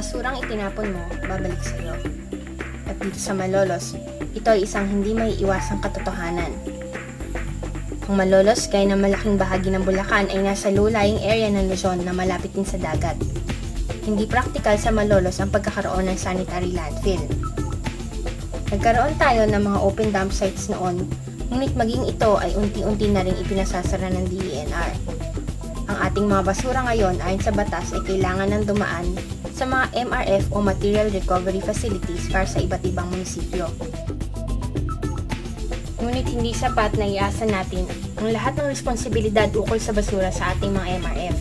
basurang itinapon mo, babalik sa iyo. At dito sa Malolos, ito ay isang hindi may iwasang katotohanan. Ang Malolos, gaya ng malaking bahagi ng Bulacan, ay nasa low-lying area ng Luzon na malapit din sa dagat. Hindi praktikal sa Malolos ang pagkakaroon ng sanitary landfill. Nagkaroon tayo ng mga open dump sites noon, ngunit maging ito ay unti-unti na rin ipinasasara ng DENR. Ang ating mga basura ngayon ayon sa batas ay kailangan ng dumaan sa mga MRF o Material Recovery Facilities para sa iba't ibang munisipyo. Ngunit hindi sapat na iasa natin ang lahat ng responsibilidad ukol sa basura sa ating mga MRF.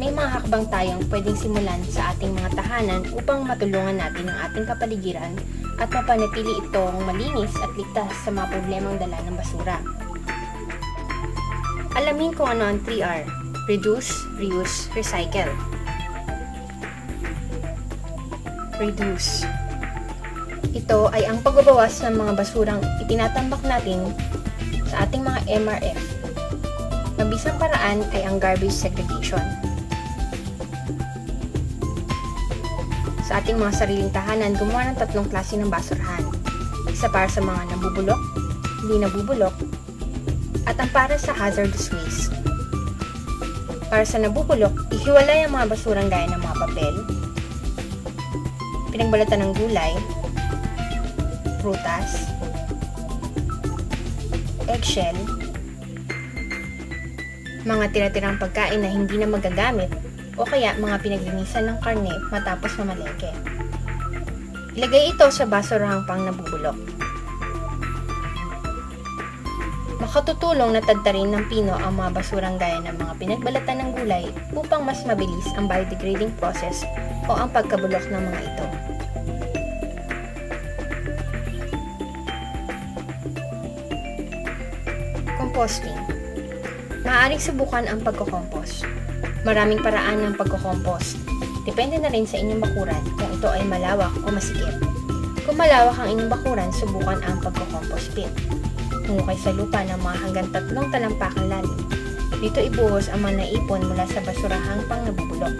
May mga hakbang tayong pwedeng simulan sa ating mga tahanan upang matulungan natin ang ating kapaligiran at mapanatili itong malinis at ligtas sa mga problemang dala ng basura. Alamin kung ano ang 3R. Reduce, Reuse, Recycle. Reduce. Ito ay ang pagbabawas ng mga basurang itinatambak natin sa ating mga MRF. Mabisang paraan ay ang garbage segregation. Sa ating mga sariling tahanan, gumawa ng tatlong klase ng basurahan. Isa para sa mga nabubulok, hindi nabubulok, at ang para sa hazardous waste. Para sa nabubulok, ihiwalay ang mga basurang gaya ng mga papel, pinagbalatan ng gulay, prutas, eggshell, mga tira-tirang pagkain na hindi na magagamit o kaya mga pinaglinisan ng karne matapos mamalengke. Ilagay ito sa basurahang pang nabubulok. Makatutulong na tadtarin ng pino ang mga basurang gaya ng mga pinagbalatan ng gulay upang mas mabilis ang biodegrading process o ang pagkabulok ng mga ito. Composting Maaaring subukan ang pagkokompos. Maraming paraan ng pagkokompos. Depende na rin sa inyong bakuran kung ito ay malawak o masikip. Kung malawak ang inyong bakuran, subukan ang pagkokompos pit. Hungukay sa lupa ng mga hanggang tatlong talampakan lalim. Dito ibuhos ang mga naipon mula sa basurahang pang nabubulok.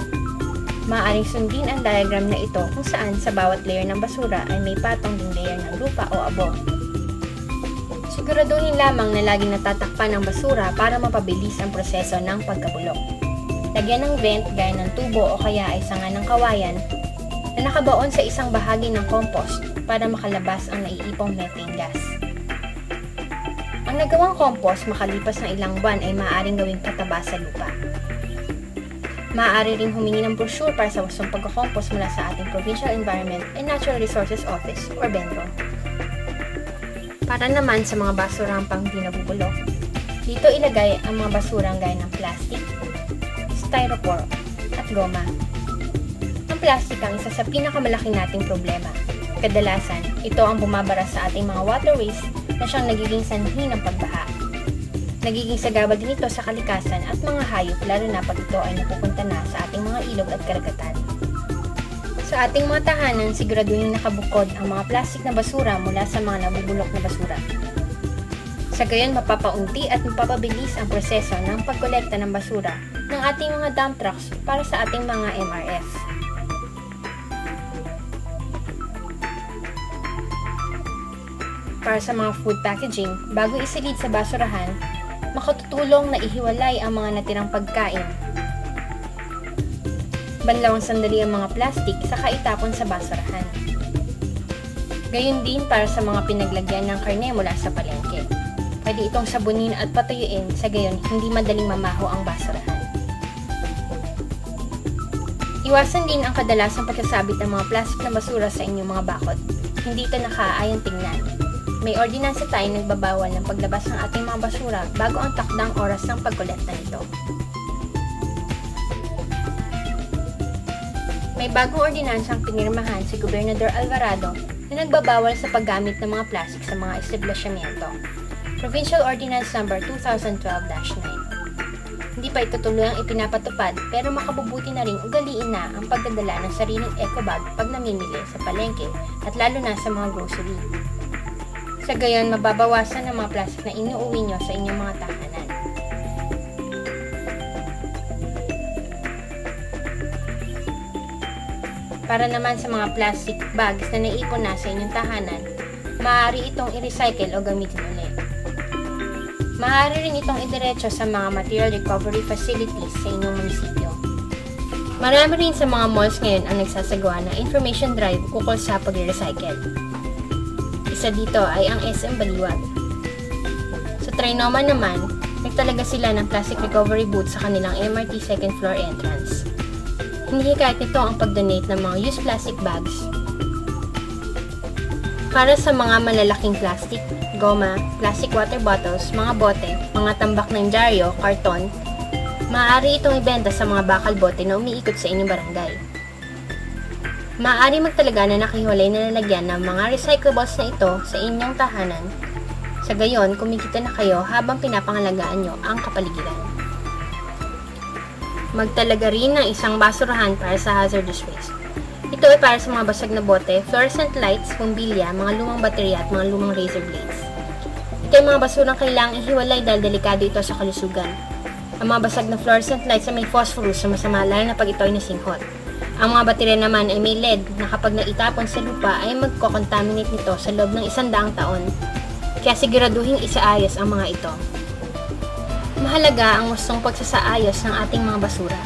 Maaaring sundin ang diagram na ito kung saan sa bawat layer ng basura ay may patong ding layer ng lupa o abo. Siguraduhin lamang na laging natatakpan ang basura para mapabilis ang proseso ng pagkabulok. Lagyan ng vent gaya ng tubo o kaya ay sanga ng kawayan na nakabaon sa isang bahagi ng compost para makalabas ang naiipong methane gas. Ang nagawang compost makalipas ng ilang buwan ay maaaring gawing pataba sa lupa. Maaari ring humingi ng brochure para sa gustong pagkakompos mula sa ating Provincial Environment and Natural Resources Office or BENRO. Para naman sa mga basurang pang di nabubulok, dito ilagay ang mga basurang gaya ng plastic, styrofoam, at goma. Ang plastic ang isa sa pinakamalaki nating problema. Kadalasan, ito ang bumabara sa ating mga waterways na siyang nagiging sanhi ng pagbaha. Nagiging sagabal din ito sa kalikasan at mga hayop lalo na pag ito ay napupunta na sa ating mga ilog at karagatan. Sa ating mga tahanan, siguraduhin nakabukod ang mga plastik na basura mula sa mga nabubulok na basura. Sa gayon, mapapaunti at mapapabilis ang proseso ng pagkolekta ng basura ng ating mga dump trucks para sa ating mga MRF. Para sa mga food packaging, bago isilid sa basurahan, makatutulong na ihiwalay ang mga natirang pagkain. Banlawang sandali ang mga plastik sa kaitapon sa basurahan. Gayun din para sa mga pinaglagyan ng karne mula sa palengke. Pwede itong sabunin at patuyuin sa gayon hindi madaling mamaho ang basurahan. Iwasan din ang kadalasang pagkasabit ng mga plastik na basura sa inyong mga bakod. Hindi ito nakaayang tingnan. May ordinansa tayo nagbabawal ng paglabas ng ating mga basura bago ang takdang oras ng pagkolekta nito. May bagong ordinansang pinirmahan si Gobernador Alvarado na nagbabawal sa paggamit ng mga plastik sa mga establishmento. Provincial Ordinance No. 2012-9. Hindi pa ito tuluyang ipinapatupad pero makabubuti na ring ugaliin na ang pagdadala ng sariling eco bag pag namimili sa palengke at lalo na sa mga grocery. Sa gayon, mababawasan ang mga plastic na inuuwi nyo sa inyong mga tahanan. para naman sa mga plastic bags na naipon na sa inyong tahanan, maaari itong i-recycle o gamitin ulit. Maaari rin itong idiretso sa mga material recovery facilities sa inyong munisipyo. Marami rin sa mga malls ngayon ang nagsasagawa ng information drive ukol sa pag-recycle. Isa dito ay ang SM Baliwag. Sa Trinoma naman, nagtalaga sila ng plastic recovery booth sa kanilang MRT second floor entrance. Hinihikayat nito ang pag-donate ng mga used plastic bags para sa mga malalaking plastic, goma, plastic water bottles, mga bote, mga tambak ng dyaryo, karton, maaari itong ibenta sa mga bakal bote na umiikot sa inyong barangay. Maaari magtalaga na nakihiwalay na lalagyan ng mga recyclables na ito sa inyong tahanan. Sa gayon, kumikita na kayo habang pinapangalagaan nyo ang kapaligiran. Magtalaga rin ng isang basurahan para sa hazardous waste. Ito ay para sa mga basag na bote, fluorescent lights, bumbilya, mga lumang baterya at mga lumang razor blades. Ito ay mga basurang kailangang ihiwalay dahil delikado ito sa kalusugan. Ang mga basag na fluorescent lights ay may phosphorus na masama lalo na pag ito ay nasinghot. Ang mga baterya naman ay may lead na kapag naitapon sa lupa ay magkocontaminate nito sa loob ng isang daang taon. Kaya siguraduhin isaayos ang mga ito. Mahalaga ang gustong pagsasaayos ng ating mga basura.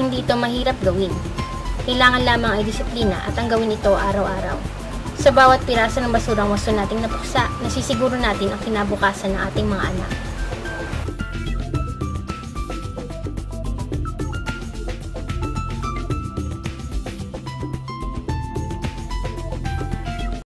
Hindi ito mahirap gawin. Kailangan lamang ay disiplina at ang gawin ito araw-araw. Sa bawat pirasa ng basurang wasto nating napuksa, nasisiguro natin ang kinabukasan ng ating mga anak.